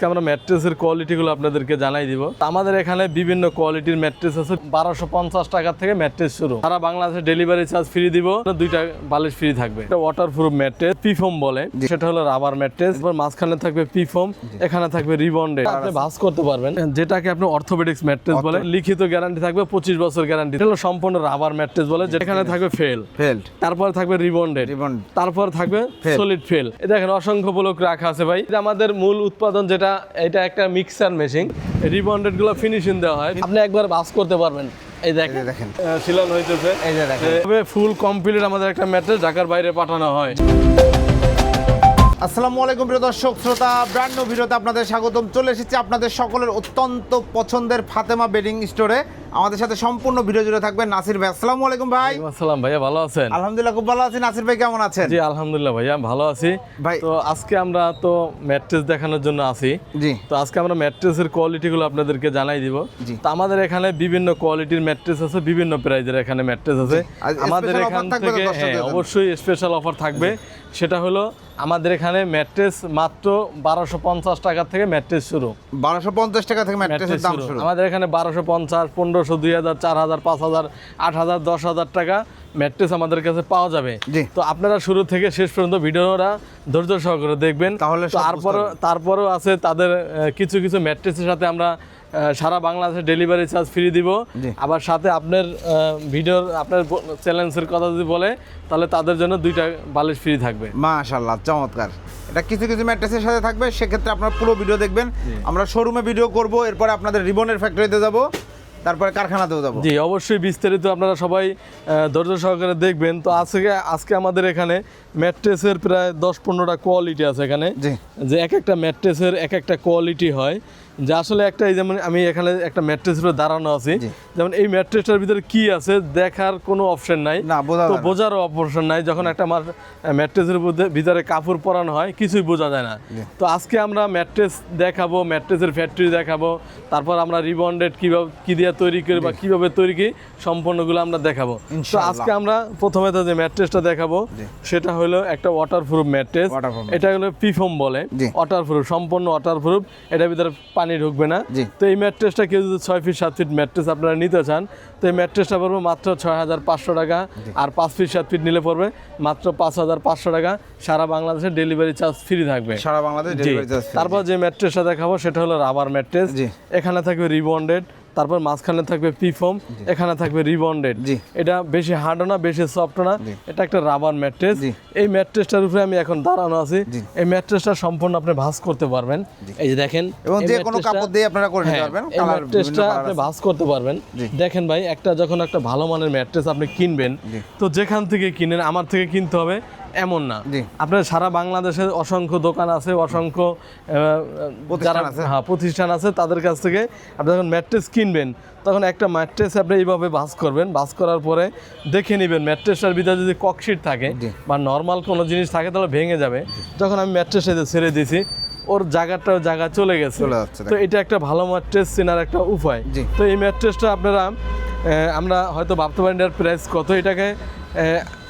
আজকে আমরা ম্যাট্রেসের কোয়ালিটিগুলো আপনাদেরকে জানাই দিব। আমাদের এখানে বিভিন্ন কোয়ালিটির ম্যাট্রেস আছে। বারোশো পঞ্চাশ টাকা থেকে ম্যাট্রেস শুরু। সারা বাংলাদেশে ডেলিভারি চার্জ ফ্রি দিব। দুইটা বালিশ ফ্রি থাকবে। এটা ওয়াটার প্রুফ ম্যাট্রেস পিফোম বলে। সেটা হলো রাবার ম্যাট্রেস। এবার মাঝখানে থাকবে পিফোম এখানে থাকবে রিবন্ডে আপনি ভাস করতে পারবেন। যেটাকে আপনি অর্থোপেডিক্স ম্যাট্রেস বলে। লিখিত গ্যারান্টি থাকবে পঁচিশ বছর গ্যারান্টি এটা হলো সম্পূর্ণ রাবার ম্যাট্রেস বলে। যেখানে থাকবে ফেল ফেল্ড তারপরে থাকবে রিবন্ডেড রিবন্ড তারপর থাকবে। সলিড ফেল দেখেন অসংখ্য ব্লক রাখা আছে ভাই। আমাদের মূল উৎপাদন যেটা এটা এটা একটা মিক্সার মেশিন রিবন্ডেডগুলো ফিনিশিং দেওয়া হয়। আপনি একবার বাস করতে পারবেন। এই দেখেন। দেখেন। সিলন হইতেছে। এই যে দেখেন। ফুল কমপ্লিট আমাদের একটা ম্যাট্রেস ঢাকার বাইরে পাঠানো হয়। আসসালামু আলাইকুম প্রিয় দর্শক শ্রোতা ব্র্যান্ড নিউ ভিডিওতে আপনাদের স্বাগতম। চলে এসেছি আপনাদের সকলের অত্যন্ত পছন্দের ফাতেমা বেডিং স্টোরে আমাদের সাথে সম্পূর্ণ ভিডিও জুড়ে থাকবেন নাসির ভাই। আসসালামু আলাইকুম ভাই। আসসালাম ভাইয়া ভালো আছেন? আলহামদুলিল্লাহ খুব ভালো আছি। নাসির ভাই কেমন আছেন? জি আলহামদুলিল্লাহ ভাইয়া ভালো আছি। ভাই। তো আজকে আমরা তো ম্যাট্রেস দেখানোর জন্য আছি। জি। তো আজকে আমরা ম্যাট্রেসের কোয়ালিটিগুলো আপনাদেরকে জানাই দিব। জি। তো আমাদের এখানে বিভিন্ন কোয়ালিটির ম্যাট্রেস আছে বিভিন্ন প্রাইজের এখানে ম্যাট্রেস আছে। আমাদের এখান থেকে হ্যাঁ অবশ্যই স্পেশাল অফার থাকবে। সেটা হলো আমাদের এখানে ম্যাট্রেস মাত্র বারোশো পঞ্চাশ টাকা থেকে ম্যাট্রেস শুরু। বারোশো পঞ্চাশ টাকা থেকে ম্যাট্রেসের ম্যাট্রেস দাম শুরু। আমাদের এখানে বারোশো পঞ্চাশ পনেরোশো দুই হাজার চার হাজার পাঁচ হাজার আট হাজার দশ হাজার টাকা ম্যাট্রেস আমাদের কাছে পাওয়া যাবে। তো আপনারা শুরু থেকে শেষ পর্যন্ত ভিডিওটা ধৈর্য সহকারে দেখবেন। তাহলে তারপরে তারপরেও আছে তাদের কিছু কিছু ম্যাট্রেসের সাথে আমরা সারা বাংলাদেশে ডেলিভারি চার্জ ফ্রি দিব। আবার সাথে আপনার ভিডিওর আপনার চ্যালেঞ্জের কথা যদি বলে তাহলে তাদের জন্য দুইটা বালিশ ফ্রি থাকবে। মাশাল্লাহ চমৎকার। এটা কিছু কিছু ম্যাট্রেসের সাথে থাকবে সেক্ষেত্রে আপনার পুরো ভিডিও দেখবেন। আমরা শোরুমে ভিডিও করব এরপরে আপনাদের রিবনের ফ্যাক্টরিতে যাব। তারপরে কারখানাতেও যাব। জি অবশ্যই বিস্তারিত আপনারা সবাই ধৈর্য সহকারে দেখবেন। তো আজকে আজকে আমাদের এখানে ম্যাট্রেসের প্রায় দশ পনেরোটা কোয়ালিটি আছে এখানে। যে এক একটা ম্যাট্রেসের এক একটা কোয়ালিটি হয়। যে আসলে একটা এই যেমন আমি এখানে একটা ম্যাট্রেস উপরে দাঁড়ানো আছি যেমন এই ম্যাট্রেসটার ভিতরে কি আছে দেখার কোনো অপশন নাই। না, বোঝা তো যায় বোঝারও অপশন নাই যখন একটা আমার ম্যাট্রেসের মধ্যে ভিতরে কাপড় পরানো হয় কিছুই বোঝা যায় না। তো আজকে আমরা ম্যাট্রেস দেখাবো ম্যাট্রেসের ফ্যাক্টরি দেখাবো তারপর আমরা রিবন্ডেড কীভাবে কি দিয়ে তৈরি করি বা কীভাবে তৈরি করি সম্পূর্ণগুলো আমরা দেখাবো। তো আজকে আমরা প্রথমে তো যে ম্যাট্রেসটা দেখাবো সেটা হলো একটা ওয়াটারপ্রুফ ম্যাট্রেস। এটা হলো পিফোম বলে জি। ওয়াটারপ্রুফ সম্পূর্ণ ওয়াটারপ্রুফ এটার ভিতরে পানি ঢুকবে না। তো এই ম্যাট্রেসটা কেউ যদি ছয় ফিট সাত ফিট ম্যাট্রেস আপনারা নিতে চান তো এই ম্যাট্রেসটা পড়বে মাত্র ছয় হাজার পাঁচশো টাকা আর পাঁচ ফিট সাত ফিট নিলে পড়বে মাত্র পাঁচ হাজার পাঁচশো টাকা। সারা বাংলাদেশে ডেলিভারি চার্জ ফ্রি থাকবে। সারা বাংলাদেশ তারপর যে ম্যাট্রেসটা দেখাবো সেটা হলো রাবার ম্যাট্রেস এখানে থাকবে রিবন্ডেড তারপর মাঝখানে থাকবে পিফোম এখানে থাকবে রিবন্ডেড এটা বেশি হার্ডও না বেশি সফটও না এটা একটা রাবার ম্যাট্রেস এই ম্যাট্রেসটার উপরে আমি এখন দাঁড়ানো আছি। এই ম্যাট্রেসটা সম্পূর্ণ আপনি ভাঁজ করতে পারবেন। এই যে দেখেন এবং যে কোনো কাপড় দিয়ে আপনারা করে নিতে হ্যাঁ, পারবেন এই ম্যাট্রেসটা আপনি ভাঁজ করতে পারবেন। দেখেন ভাই একটা যখন একটা ভালো মানের ম্যাট্রেস আপনি কিনবেন তো যেখান থেকে কিনেন আমার থেকে কিনতে হবে। এমন না। জি। আপনার সারা বাংলাদেশে অসংখ্য দোকান আছে অসংখ্য প্রতিষ্ঠান যারা আছে। হ্যাঁ প্রতিষ্ঠান আছে তাদের কাছ থেকে আপনি যখন ম্যাট্রেস কিনবেন তখন একটা ম্যাট্রেস আপনি এইভাবে ভাঁজ করবেন। ভাঁজ করার পরে দেখে নেবেন ম্যাট্রেসটার ভিতরে যদি ককশিট থাকে বা নর্মাল কোনো জিনিস থাকে তাহলে ভেঙে যাবে। যখন আমি ম্যাট্রেস ম্যাট্রেসে ছেড়ে দিয়েছি ওর জায়গাটাও জায়গা চলে গেছে। চলে যাচ্ছে, তো এটা একটা ভালো ম্যাট্রেস চেনার একটা উপায়। তো এই ম্যাট্রেসটা আপনারা আমরা হয়তো ভাবতে পারেন এটার প্রাইস কত এটাকে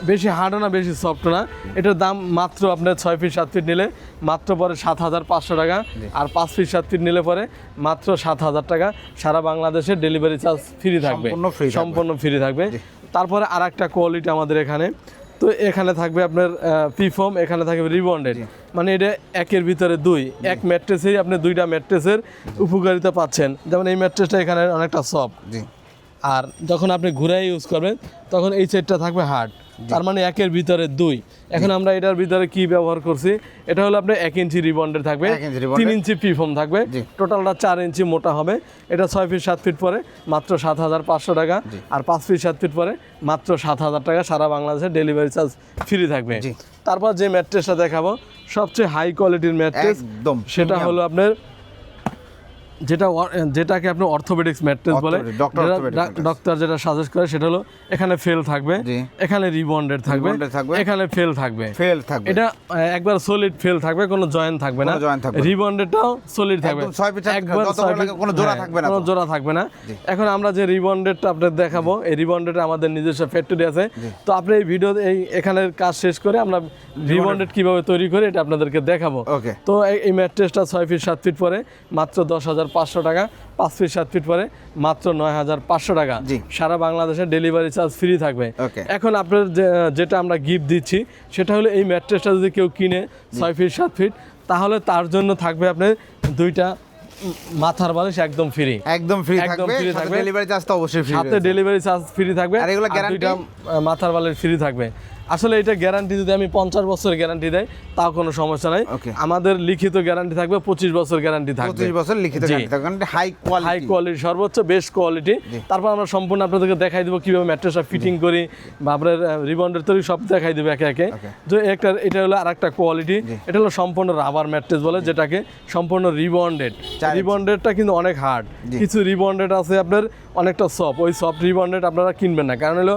বেশি হার্ডও না বেশি সফট না। এটার দাম মাত্র আপনার ছয় ফিট সাত ফিট নিলে মাত্র পরে সাত হাজার পাঁচশো টাকা আর পাঁচ ফিট সাত ফিট নিলে পরে মাত্র সাত হাজার টাকা। সারা বাংলাদেশে ডেলিভারি চার্জ ফ্রি থাকবে। সম্পূর্ণ ফ্রি থাকবে। তারপরে আর একটা কোয়ালিটি আমাদের এখানে। তো এখানে থাকবে আপনার পিফোম এখানে থাকবে রিবন্ডেড মানে এটা একের ভিতরে দুই। এক ম্যাট্রেসেই আপনি দুইটা ম্যাট্রেসের উপকারিতা পাচ্ছেন। যেমন এই ম্যাট্রেসটা এখানে অনেকটা সফট আর যখন আপনি ঘুরাই ইউজ করবেন তখন এই সেটটা থাকবে হার্ড তার মানে একের ভিতরে দুই। এখন আমরা এটার ভিতরে কি ব্যবহার করছি? এটা হলো আপনার এক ইঞ্চি রিবন্ডের থাকবে। তিন ইঞ্চি পিফোম থাকবে। টোটালটা চার ইঞ্চি মোটা হবে। এটা ছয় ফিট সাত ফিট পরে মাত্র সাত হাজার পাঁচশো টাকা। আর পাঁচ ফিট সাত ফিট পরে মাত্র সাত হাজার টাকা সারা বাংলাদেশে ডেলিভারি চার্জ ফ্রি থাকবে। তারপর যে ম্যাট্রেসটা দেখাবো সবচেয়ে হাই কোয়ালিটির ম্যাট্রেস একদম সেটা হলো আপনার যেটা যেটাকে আপনি অর্থোপেডিক্স ম্যাট্রেস বলে। ডক্টর যেটা সাজেস্ট করে সেটা হলো এখানে ফেল থাকবে এখানে রিবন্ডেড থাকবে এখানে ফেল থাকবে। ফেল থাকবে। এটা একবার সলিড ফেল থাকবে কোনো জয়েন্ট থাকবে না। রিবন্ডেডটাও সলিড থাকবে একবার কোনো জোড়া হ্যাঁ, থাকবে না কোনো জোড়া থাকবে না। এখন আমরা যে রিবন্ডেডটা আপনাদের দেখাবো এই রিবন্ডেড আমাদের নিজস্ব ফ্যাক্টরি আছে। তো আপনি এই ভিডিও এই এখানের কাজ শেষ করে আমরা রিবন্ডেড কীভাবে তৈরি করি এটা আপনাদেরকে দেখাবো। তো এই- এই ম্যাট্রেসটা ছয় ফিট সাত ফিট পরে মাত্র দশ হাজার পাঁচশো টাকা পাঁচ ফিট সাত ফিট পরে মাত্র নয় হাজার পাঁচশো টাকা। সারা বাংলাদেশে ডেলিভারি চার্জ ফ্রি থাকবে। এখন আপনার যেটা আমরা গিফট দিচ্ছি সেটা হলো এই ম্যাট্রেসটা যদি কেউ কিনে ছয় ফিট সাত ফিট তাহলে তার জন্য থাকবে আপনার দুইটা মাথার বালিশ একদম ফ্রি একদম ফ্রি থাকবে। ডেলিভারি চার্জ তো অবশ্যই ফ্রি সাথে ডেলিভারি চার্জ ফ্রি থাকবে আর এগুলো আহ, মাথার বালিশ ফ্রি থাকবে। আসলে এটা গ্যারান্টি যদি আমি পঞ্চাশ বছর গ্যারান্টি দেয় তাও কোনো সমস্যা নাই। আমাদের লিখিত গ্যারান্টি থাকবে পঁচিশ বছর গ্যারান্টি থাকবে। পঁচিশ বছর লিখিত। গ্যারান্টি থাকবে হাই হাই কোয়ালিটি কোয়ালিটি সর্বোচ্চ বেস্ট কোয়ালিটি তারপর আমরা সম্পূর্ণ আপনাদেরকে দেখাই দেবো কীভাবে ম্যাট্রেসটা ফিটিং করি বা আপনার রিবন্ডের তৈরি সব দেখাই দেবো একে একে. তো একটা এটা হলো আর একটা কোয়ালিটি এটা হলো সম্পূর্ণ রাবার ম্যাট্রেস বলে যেটাকে সম্পূর্ণ রিবন্ডেড রিবন্ডেডটা কিন্তু অনেক হার্ড কিছু রিবন্ডেড আছে আপনার অনেকটা সফট ওই সফট রিবন্ডেড আপনারা কিনবেন না। কারণ হলো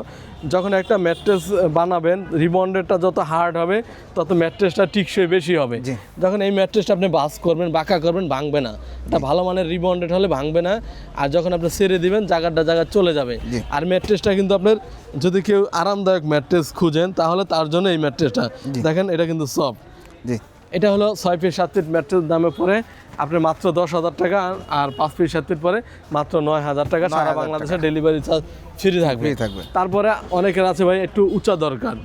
যখন একটা ম্যাট্রেস বানাবেন রিবন্ডেডটা যত হার্ড হবে তত ম্যাট্রেসটা টিকসই বেশি হবে। যখন এই ম্যাট্রেসটা আপনি বাস করবেন বাঁকা করবেন ভাঙবে না। এটা ভালো মানের রিবন্ডেড হলে ভাঙবে না। আর যখন আপনি সেরে দিবেন জায়গাটা জায়গা চলে যাবে। আর ম্যাট্রেসটা কিন্তু আপনার যদি কেউ আরামদায়ক ম্যাট্রেস খুঁজেন তাহলে তার জন্য এই ম্যাট্রেসটা দেখেন এটা কিন্তু সফট জি। এটা হলো ছয় ফিট সাত ফিট ম্যাট্রেস দামে পড়ে। আপনি মাত্র দশ হাজার টাকা আর পাঁচ পিস সাত পরে মাত্র নয় হাজার টাকা সারা 9,000 বাংলাদেশে ডেলিভারি চার্জ ফ্রি থাকবে। থাকবে। তারপরে অনেকের আছে ভাই একটু উঁচা দরকার।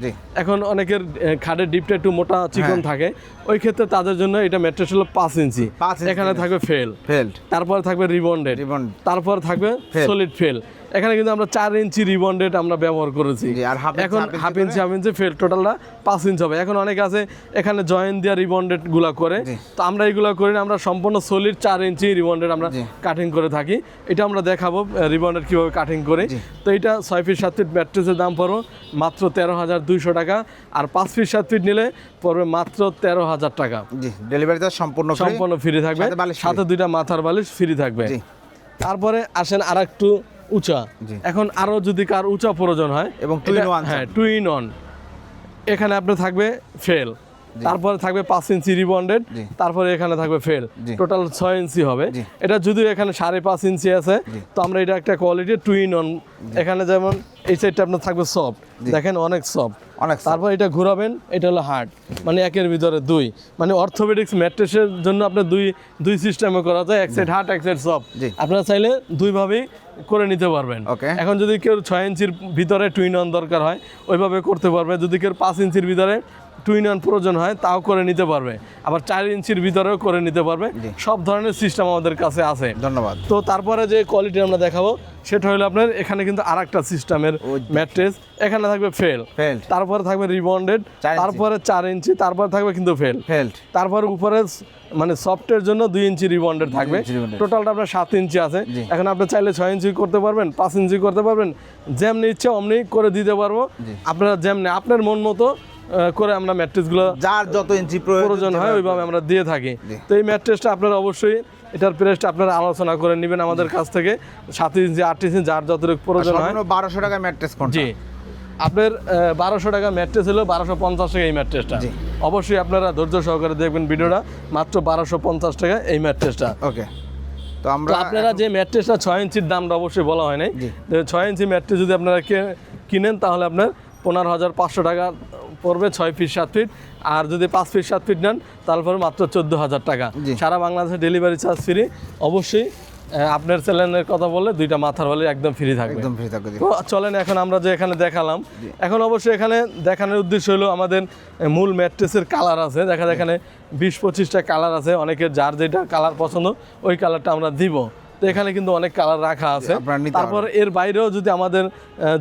এখন অনেকের খাটের ডিপটা একটু মোটা চিকন থাকে। ওই ক্ষেত্রে তাদের জন্য এটা ম্যাট্রেস হলো পাঁচ ইঞ্চি। এখানে থাকবে ফেল ফেল তারপরে থাকবে রিবন্ডেড রিবন্ড তারপর থাকবে সলিড ফেল এখানে কিন্তু আমরা চার ইঞ্চি রিবন্ডেড আমরা ব্যবহার করেছি। এখন half inch half inch fail টোটালটা পাঁচ ইঞ্চ হবে। এখন অনেক আছে এখানে জয়েন্ট দেওয়া রিবন্ডেডগুলা করে। তো আমরা এগুলো করি না আমরা সম্পূর্ণ সলিড চার ইঞ্চি রিবন্ডেড আমরা কাটিং করে থাকি। এটা আমরা দেখাবো রিবন্ডেড কীভাবে কাটিং করে। তো এটা ছয় ফিট সাত ফিট ম্যাট্রেসের দাম পড়বে মাত্র তেরো হাজার দুইশো টাকা। আর পাঁচ ফিট সাত ফিট নিলে পড়বে মাত্র তেরো হাজার টাকা। ডেলিভারি সম্পূর্ণ সম্পূর্ণ ফ্রি থাকবে। সাথে দুইটা মাথার বালিশ ফ্রি থাকবে। তারপরে আসেন আর একটু উঁচা। এখন আরও যদি কার উঁচা প্রয়োজন হয় এবং হ্যাঁ টু ইন অন এখানে আপনার থাকবে ফেল তারপরে থাকবে পাঁচ ইঞ্চি রিবন্ডেড তারপরে এখানে থাকবে ফেল টোটাল ছয় ইঞ্চি হবে। এটা যদিও এখানে সাড়ে পাঁচ ইঞ্চি আছে তো আমরা এটা একটা কোয়ালিটি টু ইন অন এখানে যেমন এই সাইডটা আপনার থাকবে সফট দেখেন অনেক সফট অনেক তারপর এটা ঘোরাবেন এটা হলো হার্ট মানে একের ভিতরে দুই। মানে অর্থোপেডিক্স ম্যাট্রেসের জন্য আপনার দুই দুই সিস্টেমে করা যায় এক সাইড হার্ট এক সাইড সব আপনার চাইলে দুইভাবেই করে নিতে পারবেন. এখন যদি কেউ ছয় ইঞ্চির ভিতরে টুইন অন দরকার হয় ওইভাবে করতে পারবে। যদি কেউ পাঁচ ইঞ্চির ভিতরে টুইন ওয়ান প্রয়োজন হয় তাও করে নিতে পারবে। আবার চার ইঞ্চির ভিতরেও করে নিতে পারবে। সব ধরনের সিস্টেম আমাদের কাছে আছে। ধন্যবাদ। তো তারপরে যে কোয়ালিটি আমরা দেখাবো সেটা হলো আপনার এখানে কিন্তু আর একটা সিস্টেমের ম্যাট্রেস এখানে থাকবে ফেল। তারপরে থাকবে রিবন্ডেড তারপরে চার ইঞ্চি তারপরে থাকবে কিন্তু ফেল তারপর উপরে মানে সফটের জন্য দুই ইঞ্চি রিবন্ডেড থাকবে। টোটালটা আপনার সাত ইঞ্চি আছে। এখন আপনি চাইলে ছয় ইঞ্চি করতে পারবেন পাঁচ ইঞ্চি করতে পারবেন। যেমনি ইচ্ছে অমনি করে দিতে পারব। আপনারা যেমনি আপনার মন মতো করে আমরা ম্যাট্রেসগুলো যার যত ইঞ্চি প্রয়োজন হয় ওইভাবে আমরা দিয়ে থাকি। তো এই ম্যাট্রেসটা আপনারা অবশ্যই এটার প্রাইসটা আপনারা আলোচনা করে নেবেন আমাদের কাছ থেকে। সাত ইঞ্চি আট ইঞ্চি যার যতটুকু প্রয়োজন হয়। বারোশো টাকা ম্যাট্রেস জি। আপনার বারোশো টাকা ম্যাট্রেস হলো বারোশো পঞ্চাশ টাকা এই ম্যাট্রেসটা অবশ্যই আপনারা ধৈর্য সহকারে দেখবেন ভিডিওটা। মাত্র বারোশো পঞ্চাশ টাকা এই ম্যাট্রেসটা ওকে। তো আমরা আপনারা যে ম্যাট্রেসটা ছয় ইঞ্চির দামটা অবশ্যই বলা হয় নাই। ছয় ইঞ্চি ম্যাট্রেস যদি আপনারা কিনেন তাহলে আপনার পনেরো হাজার পাঁচশো টাকা পড়বে ছয় ফিট সাত ফিট আর যদি পাঁচ ফিট সাত ফিট নেন তারপরে মাত্র চোদ্দ হাজার টাকা। সারা বাংলাদেশে ডেলিভারি চার্জ ফ্রি অবশ্যই আপনার চ্যানেলের কথা বললে দুইটা মাথার বলে একদম ফ্রি থাকবে। একদম ফ্রি থাকবে তো চলেন এখন আমরা যে এখানে দেখালাম এখন অবশ্যই এখানে দেখানোর উদ্দেশ্য হলো আমাদের মূল ম্যাট্রেসের কালার আছে। দেখা যায় এখানে বিশ পঁচিশটা কালার আছে। অনেকের যার যেটা কালার পছন্দ ওই কালারটা আমরা দিব। তো এখানে কিন্তু অনেক কালার রাখা আছে। তারপর এর বাইরেও যদি আমাদের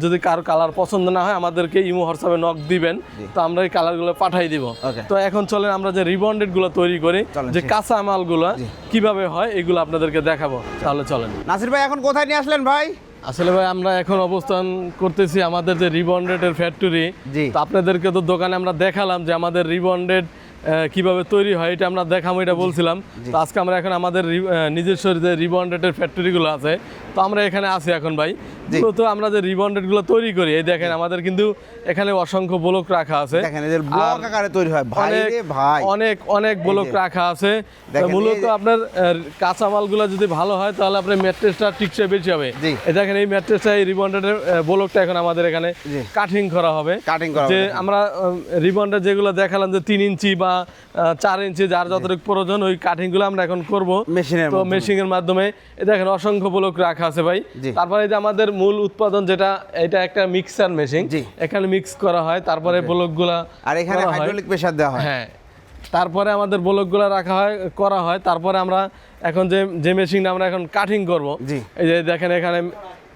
যদি কারও কালার পছন্দ না হয় আমাদেরকে ইমো হোয়াটসঅ্যাপে নক দিবেন। তো আমরা এই কালারগুলো পাঠাই দিব। তো এখন চলেন আমরা যে রিবন্ডেডগুলো তৈরি করি যে। কাঁচা মালগুলো কীভাবে হয় এগুলো আপনাদেরকে দেখাবো। তাহলে চলেন। নাসির ভাই এখন কোথায় নিয়ে আসলেন ভাই? আসলে ভাই আমরা এখন অবস্থান করতেছি আমাদের যে রিবন্ডেড এর ফ্যাক্টরি তো আপনাদেরকে তো দোকানে আমরা দেখালাম যে আমাদের রিবন্ডেড কীভাবে তৈরি হয় এটা আমরা দেখাবো এটা বলছিলাম। তো আজকে আমরা এখন আমাদের নিজস্ব যে রিবন্ডেডের ফ্যাক্টরিগুলো আছে তো আমরা এখানে আছি এখন ভাই। তো আমরা যে রিবন্ডেডগুলো তৈরি করি এই দেখেন আমাদের কিন্তু এখানে অসংখ্য ব্লক রাখা আছে। দেখেন এদের ব্লক আকারে তৈরি হয়। ভাই অনেক রে ভাই। অনেক অনেক ব্লক রাখা আছে। মূলত আপনার কাঁচামালগুলো যদি ভালো হয় তাহলে আপনার ম্যাট্রেসটা টিকসে বেশি হবে। এই দেখেন এই ম্যাট্রেসটা এই রিবন্ডের ব্লকটা এখন আমাদের এখানে কাটিং করা হবে। কাটিং করা যে আমরা রিবন্ডের যেগুলো দেখালাম যে তিন ইঞ্চি বা আহ, চার ইঞ্চি যার যতটুকু প্রয়োজন ওই কাটিংগুলো আমরা এখন করব। মেশিনের তো। মেশিনের মাধ্যমে। এই দেখেন অসংখ্য ব্লক রাখা আছে ভাই। তারপরে যে আমাদের মূল উৎপাদন যেটা এটা একটা মিক্সার মেশিন এখানে মিক্স করা হয়। তারপরে ব্লকগুলা আর এখানে হাইড্রোলিক প্রেসার দেওয়া হয়। হ্যাঁ। তারপরে আমাদের ব্লকগুলো রাখা হয় করা হয়। তারপরে আমরা এখন যে যে মেশিনটা আমরা এখন কাটিং করব এই যে দেখেন এখানে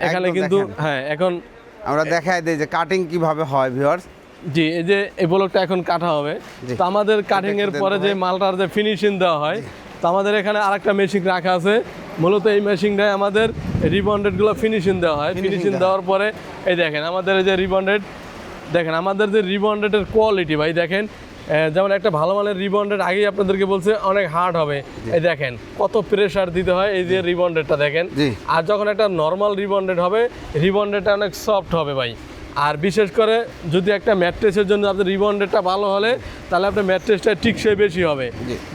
এখানে কিন্তু হ্যাঁ এখন আমরা দেখাই দিই যে কাটিং কীভাবে হয় ভিউয়ার্স জি এই যে এই ব্লকটা এখন কাটা হবে। তো আমাদের কাটিং এর পরে যে মালটার যে ফিনিশিং দেওয়া হয় তো আমাদের এখানে আরেকটা মেশিন রাখা আছে। মূলত এই মেশিনটায় আমাদের রিবন্ডেডগুলো ফিনিশিং দেওয়া হয়। ফিনিশিং দেওয়ার পরে এই দেখেন আমাদের এই যে রিবন্ডেড দেখেন আমাদের যে রিবন্ডেডের কোয়ালিটি ভাই দেখেন যেমন একটা ভালো মানের রিবন্ডেড আগেই আপনাদেরকে বলছে অনেক হার্ড হবে। এই দেখেন কত প্রেশার দিতে হয় এই যে রিবন্ডেডটা দেখেন। আর যখন একটা নর্মাল রিবন্ডেড হবে রিবন্ডেডটা অনেক সফট হবে ভাই। আর বিশেষ করে যদি একটা ম্যাট্রেসের জন্য আপনার রিবন্ডেডটা ভালো হলে তাহলে আপনার ম্যাট্রেসটা টিকসই বেশি হবে।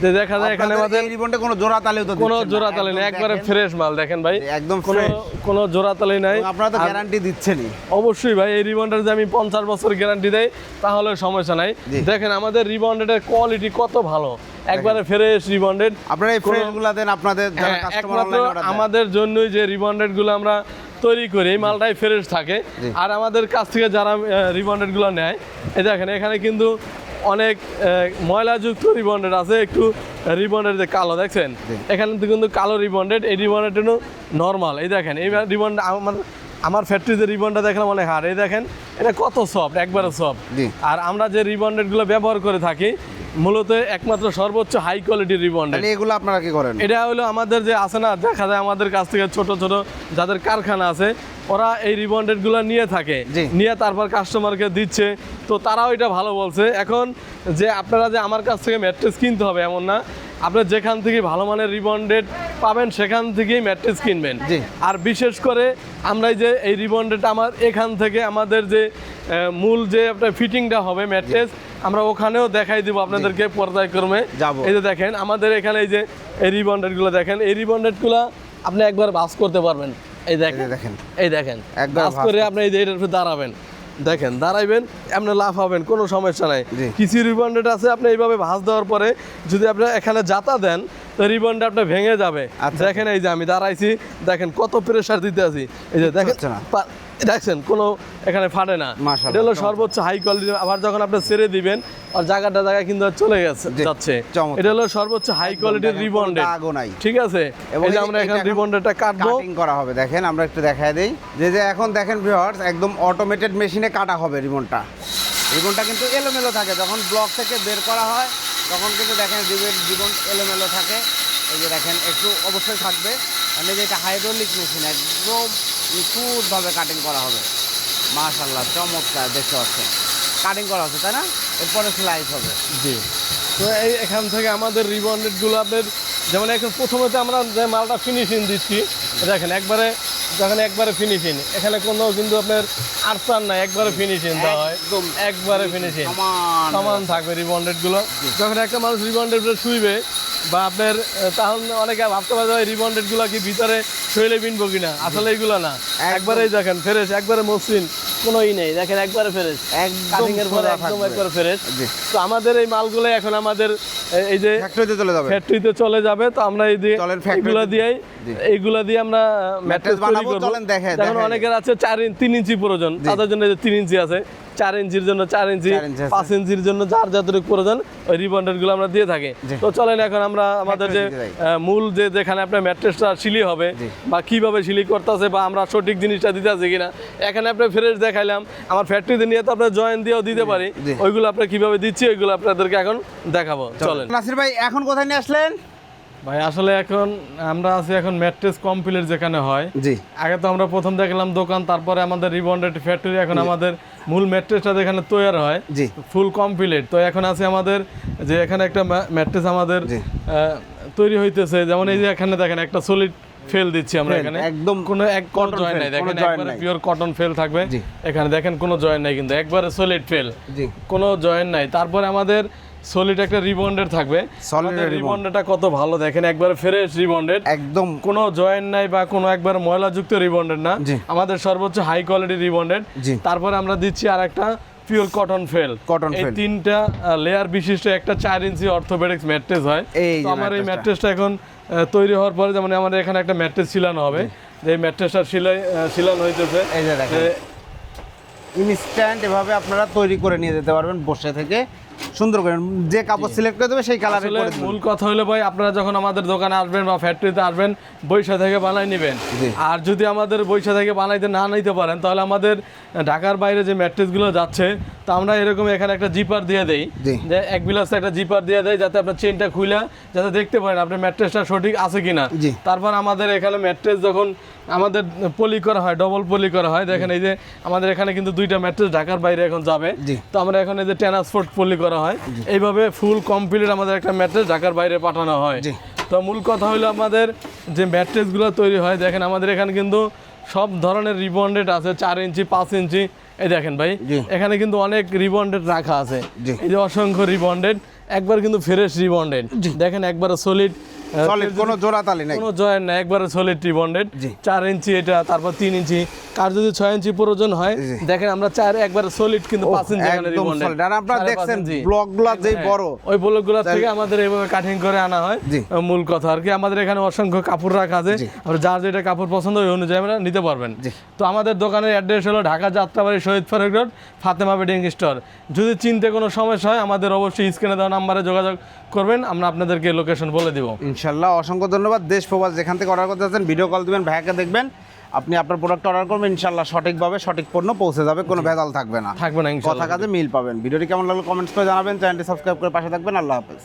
যে দেখা যায় এখানে আমাদের রিবনটা কোনো জোড়া তালেও তো কোনো জোড়া তালি নেই একবারে ফ্রেশ মাল দেখেন ভাই। একদম কোনো কোনো জোড়া তালি নাই। আপনারা তো গ্যারান্টি দিচ্ছেনই। অবশ্যই ভাই এই রিবন্ডের যে আমি পঞ্চাশ বছর গ্যারান্টি দেয় তাহলে সমস্যা নাই। দেখেন আমাদের রিবন্ডেডের কোয়ালিটি কত ভালো। একবারে ফ্রেশ রিবন্ডেড আপনারা এই ফ্রেশগুলো দেন আপনাদের যারা হ্যাঁ, কাস্টমার অনলাইনে আমাদের জন্যই যে রিবন্ডেডগুলো আমরা তৈরি করি এই মালটাই ফ্রেশ থাকে। আর আমাদের কাছ থেকে যারা রিবন্ডেডগুলো নেয় এই দেখেন এখানে কিন্তু অনেক ময়লাযুক্ত রিবন্ডেড আছে একটু রিবন্ডেড যে কালো দেখছেন? এখানে কিন্তু কালো রিবন্ডেড এই রিবন্ডেড নর্মাল এই দেখেন এই রিবন্ড আমার আমার ফ্যাক্টরিতে রিবনটা দেখলাম অনেক হার এই দেখেন এটা কত সফট একবারে সফট আর আমরা যে রিবন্ডেডগুলো ব্যবহার করে থাকি মূলত একমাত্র সর্বোচ্চ হাই কোয়ালিটির তাহলে এগুলো আপনারা কি করেন? এটা হলো আমাদের যে আছে না দেখা যায় আমাদের কাছ থেকে ছোট ছোট যাদের কারখানা আছে ওরা এই রিবন্ডেডগুলো নিয়ে থাকে। নিয়ে তারপর কাস্টমারকে দিচ্ছে। তো তারাও এটা ভালো বলছে। এখন যে আপনারা যে আমার কাছ থেকে ম্যাট্রেস কিনতে হবে এমন না আপনার যেখান থেকে ভালো মানের রিবন্ডেড পাবেন সেখান থেকেই ম্যাট্রেস কিনবেন। আর বিশেষ করে আমরা যে এই রিবন্ডেড আমার এখান থেকে আমাদের যে মূল যে আপনার ফিটিংটা হবে ম্যাট্রেস আমরা ওখানেও দেখাই দিব আপনাদেরকে পর্যায়ক্রমে। যাব। এই যে দেখেন আমাদের এখানে এই যে এই রিবন্ডেডগুলো দেখেন এই রিবন্ডেডগুলো আপনি একবার বাস করতে পারবেন। এই দেখেন এই দেখেন। এই দেখেন একবার বাস করে আপনি এই যে এটার উপর দাঁড়াবেন। দেখেন দাঁড়াইবেন আপনি লাভ হবেন কোনো সমস্যা নাই। কিছু রিবন্ডেড আছে আপনি এইভাবে ভাঁজ দেওয়ার পরে যদি আপনি এখানে জাতা দেন তো রিবনটা আপনার ভেঙে যাবে। আচ্ছা। দেখেন এই যে আমি দাঁড়াইছি দেখেন কত প্রেশার দিতে আছি। এই যে দেখেন দেখছেন কোনো এখানে ফাটে না। এটা হলো সর্বোচ্চ হাই কোয়ালিটি আবার যখন আপনি ছেড়ে দিবেন আর জায়গাটা জায়গা কিন্তু চলে গেছে যাচ্ছে। এটা হলো সর্বোচ্চ হাই কোয়ালিটির কোনো নাই। ঠিক আছে? এবং আমরা এখানে রিবন্ডেডটা কাটবো। কাটিং করা হবে দেখেন আমরা একটু দেখায় দেই। যে যে এখন দেখেন ভিউয়ার্স একদম অটোমেটেড মেশিনে কাটা হবে রিবনটা। রিবনটা কিন্তু এলোমেলো থাকে। যখন ব্লক থেকে বের করা হয় তখন কিন্তু দেখেন রিবন এলোমেলো থাকে। এই যে দেখেন একটু অবশ্যই থাকবে। মানে যেটা হাইড্রোলিক মেশিন একদম নিখুঁতভাবে কাটিং করা হবে। মাশাল্লাহ চমৎকার, দেখতে পাচ্ছেন। কাটিং করা হচ্ছে, তাই না? এরপরে স্লাইস হবে। জি। তো এই এখান থেকে আমাদের রিবনের আপনার যেমন এখন প্রথমে আমরা যে মালটা ফিনিশিং দিচ্ছি, দেখেন, একবারে যখন একবারে ফিনিশিং এখানে কোনো কিন্তু আপনার আটসান নাই একবারে ফিনিশিং দেওয়া হয়। একবারে ফিনিশিং সমান। থাকবে রিবন্ডেডগুলো। যখন একটা মানুষ রিবন্ডেড শুইবে বা আপনার তাহলে তখন অনেকে ভাবতে পারে রিবন্ডেডগুলো কি ভিতরে শৈলে বিনবো কিনা? আসলে এইগুলো না। একবারেই দেখেন ফেরেস একবারে মসৃণ। কোনো ই নেই। দেখেন একবারে ফেরেস একদম এর পরে একদম একবারে ফেরেস তো আমাদের এই মালগুলো এখন আমাদের এই যে ফ্যাক্টরিতে চলে যাবে। ফ্যাক্টরিতে চলে যাবে। তো আমরা এই দিয়ে এগুলো। দিয়েই জি। দিয়ে আমরা ম্যাট্রেস বানাবো, চলেন দেখেন অনেকের আছে চার ইঞ্চি তিন ইঞ্চি প্রয়োজন। তাদের জন্য এই যে তিন ইঞ্চি আছে। চার ইঞ্চির জন্য চার ইঞ্চি। পাঁচ ইঞ্চির জন্য যার যতটুকু প্রয়োজন ওই রিবন্ডেডগুলো আমরা দিয়ে থাকি। তো চলেন এখন আমরা আমাদের যে মূল যে যেখানে আপনার ম্যাট্রেসটা সিলি হবে বা কীভাবে সিলি করতেছে বা আমরা সঠিক জিনিসটা দিতে আছি কিনা এখানে আপনি ফ্রেশ দেখাইলাম। আমার ফ্যাক্টরিতে নিয়ে তো আপনার জয়েন দিয়েও দিতে পারি। ওইগুলো আপনার কীভাবে দিচ্ছি ওইগুলো আপনাদেরকে এখন দেখাবো। চলেন। নাসির ভাই এখন কোথায় নিয়ে আসলেন? ভাই আসলে এখন আমরা আছি এখন ম্যাট্রেস কমপ্লিট যেখানে হয়। জি। আগে তো আমরা প্রথম দেখলাম দোকান তারপরে আমাদের রিবন্ডেড ফ্যাক্টরি এখন আমাদের মূল ম্যাট্রেসটা যেখানে তৈরি হয় জি। ফুল কমপ্লিট তো এখন আছে আমাদের যে এখানে একটা ম্যাট্রেস আমাদের তৈরি হইতেছে। যেমন এই যে এখানে দেখেন একটা সলিড ফেল দিচ্ছি আমরা এখানে। একদম কোনো এক কোনো জয়েন নাই। দেখেন একবারে পিওর কটন ফেল থাকবে। এখানে দেখেন কোনো জয়েন নাই কিন্তু একবারে সলিড ফেল জি। কোনো জয়েন নাই। তারপরে আমাদের সলিড একটা রিবন্ডেড থাকবে। রিবন্ডেডটা কত ভালো দেখেন একবারে ফ্রেশ রিবন্ডেড একদম। কোনো জয়েন নাই বা কোনো একবার ময়লাযুক্ত রিবন্ডেড না। আমাদের সর্বোচ্চ হাই কোয়ালিটি রিবন্ডেড জি। তারপরে আমরা দিচ্ছি আর একটা পিওর কটন ফেল এই fail। তিনটা লেয়ার বিশিষ্ট একটা চার ইঞ্চি অর্থোপেডিক্স ম্যাট্রেস হয়। তো আমার এই। ম্যাট্রেসটা এখন তৈরি হওয়ার পরে যেমন আমাদের এখানে একটা ম্যাট্রেস ছিলানো হবে। যে ম্যাট্রেসটা সিলাই আহ, সিলানো হইতেছে। এই যে দেখেন। এ- ইনস্ট্যান্ট এভাবে আপনারা তৈরি করে নিয়ে যেতে পারবেন বসে থেকে। সুন্দর করে যে কাপড় সিলেক্ট করে দেবে সেই কালারে করে মূল কথা হলো ভাই আপনারা যখন আমাদের দোকানে আসবেন বা ফ্যাক্টরিতে আসবেন বৈশা থেকে বানাই নেবেন। আর যদি আমাদের বৈশা থেকে বানাইতে না নিতে পারেন তাহলে আমাদের ঢাকার বাইরে যে ম্যাট্রেসগুলো যাচ্ছে তা আমরা এরকম এখানে একটা জিপার দিয়ে দেই। যে এক বিলাস একটা জিপার দিয়ে দেয় যাতে আপনার চেনটা খুলে যাতে দেখতে পারেন আপনার ম্যাট্রেসটা সঠিক আছে কিনা। তারপর আমাদের এখানে ম্যাট্রেস যখন আমাদের পলি করা হয় ডবল পলি করা হয়। দেখেন এই যে আমাদের এখানে কিন্তু দুইটা ম্যাট্রেস ঢাকার বাইরে এখন যাবে। তো আমরা এখন এই যে ট্রান্সপোর্ট পলি করা হয়। এইভাবে ফুল কমপ্লিট আমাদের একটা ম্যাট্রেস ঢাকার বাইরে পাঠানো হয়। তো মূল কথা হলো আমাদের যে ম্যাট্রেসগুলো তৈরি হয় দেখেন আমাদের এখানে কিন্তু সব ধরনের রিবন্ডেড আছে চার ইঞ্চি পাঁচ ইঞ্চি। এই দেখেন ভাই এখানে কিন্তু অনেক রিবন্ডেড রাখা আছে। এই যে অসংখ্য রিবন্ডেড একবার কিন্তু ফ্রেশ রিবন্ডেড দেখেন একবার সলিড সলিড কোনো জোড়া তালি নাই। কোনো জয়েন না একবারে সলিড রিবন্ডেড জি। চার ইঞ্চি এটা তারপর তিন ইঞ্চি। কার যদি ছয় ইঞ্চি প্রয়োজন হয় দেখেন আমরা চার একবারে সলিড কিন্তু পাঁচ ইঞ্চি একদম রিবন্ডেড আর আপনারা দেখছেন ব্লকগুলো যেই বড়। ওই ব্লকগুলো থেকে আমাদের এইভাবে কাটিং করে আনা হয় মূল কথা। আর কি আমাদের এখানে অসংখ্য কাপড় রাখা আছে। আর যার যেটা কাপড় পছন্দ ওই অনুযায়ী আমরা নিতে পারবেন। তো আমাদের দোকানের অ্যাড্রেস হলো Dhaka Jatrabari Shahid Faruk road Fatema bedding store. যদি চিনতে কোনো সমস্যা হয় আমাদের অবশ্যই স্ক্রিনে দেওয়া নাম্বারে যোগাযোগ করবেন। আমরা আপনাদেরকে লোকেশন বলে দিব। ইনশাল্লাহ অসংখ্য ধন্যবাদ। দেশ প্রবাস যেখান থেকে অর্ডার করতে আছেন ভিডিও কল দেবেন ভাইয়াকে দেখবেন। আপনি আপনার প্রোডাক্ট অর্ডার করবেন ইনশাল্লাহ সঠিকভাবে সঠিক পণ্য পৌঁছে যাবে কোনো ভেজাল থাকবে না। থাকবে না কথা কাজে মিল পাবেন। ভিডিওটি কেমন লাগল কমেন্টস করে জানাবেন। চ্যানেলটি সাবস্ক্রাইব করে পাশে থাকবেন। আল্লাহ হাফেজ।